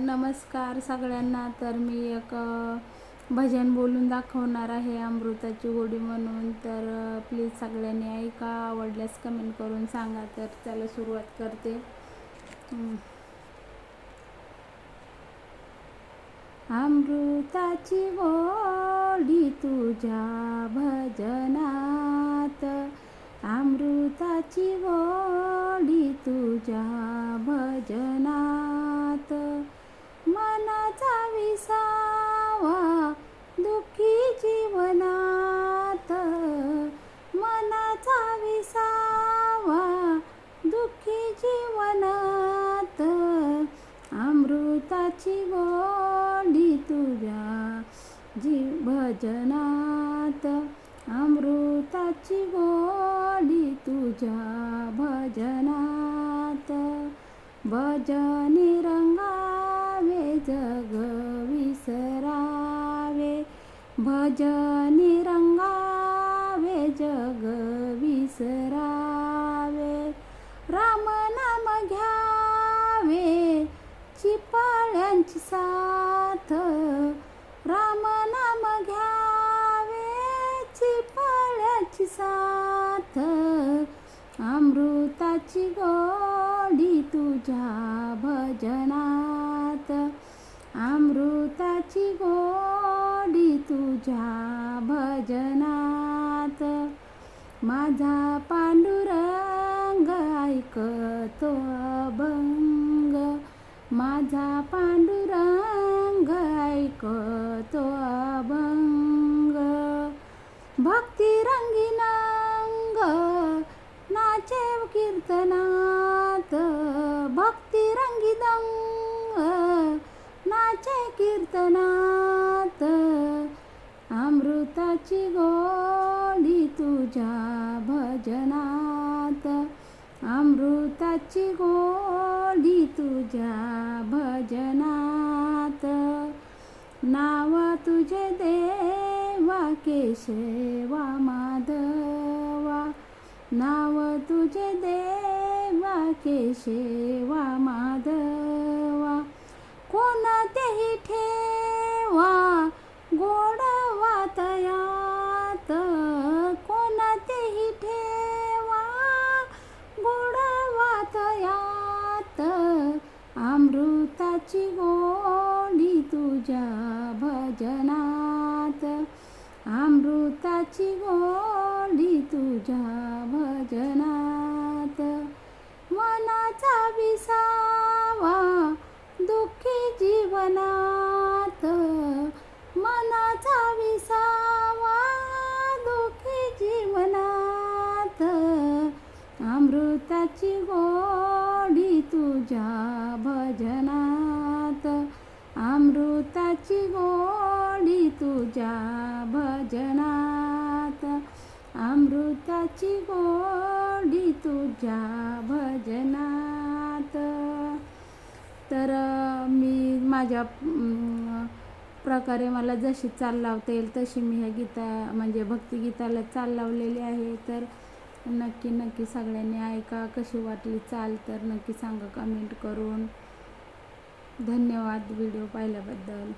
नमस्कार सगळ्यांना. तर मी एक भजन बोलून दाखवणार आहे अमृताची गोडी म्हणून. तर प्लीज सगळ्यांनी ऐका आवडल्यास कमेंट करून सांगा. तर त्याला सुरुवात करते. अमृताची गोडी तुझ्या भजनात. अमृताची गोडी तुझ्या भजनात. भजनात अमृताची गोडी तुझ्या भजनात. भजनी रंगावे जग विसरावे. भजनी रंगावे जग विसरावे. राम नाम घ्यावे चिपाळ्यांची सा अमृताची गोडी तुझ्या भजनात. अमृताची गोडी तुझ्या भजनात. माझा पांडुरंग ऐकतो अभंग. माझा पांडुरंग ऐकतो कीर्तनात भक्ती रंगीदंग नाचे कीर्तनात अमृताची गोडी तुझ्या भजनात अमृताची गोडी तुझ्या भजनात. नाव तुझे देवा केशवा माधव नाव तुझे देवा केशेवा माधवा. कोणतेही ठेवा गोडवा तयात कोणतेही ठेवा गोडवा तयात अमृताची गोडी तुझ्या भजनात. अमृताची गोडी तुझ्या भजनात मनाचा विसावा दुःखी जीवनात. मनाचा विसावा दुःखी जीवनात. अमृताची गोडी तुझ्या भजनात. अमृताची गोडी तुझ्या भजनात. अमृताची गोडी तुझ्या भजनात. तर मी माझ्या प्रकारे मला जशी चाल लावता येईल तशी मी ह्या गीता म्हणजे भक्तिगीताला चाल लावलेली आहे. तर नक्की नक्की सगळ्यांनी ऐका कशी वाटली चाल तर नक्की सांगा कमेंट करून. धन्यवाद व्हिडिओ पाहिल्याबद्दल.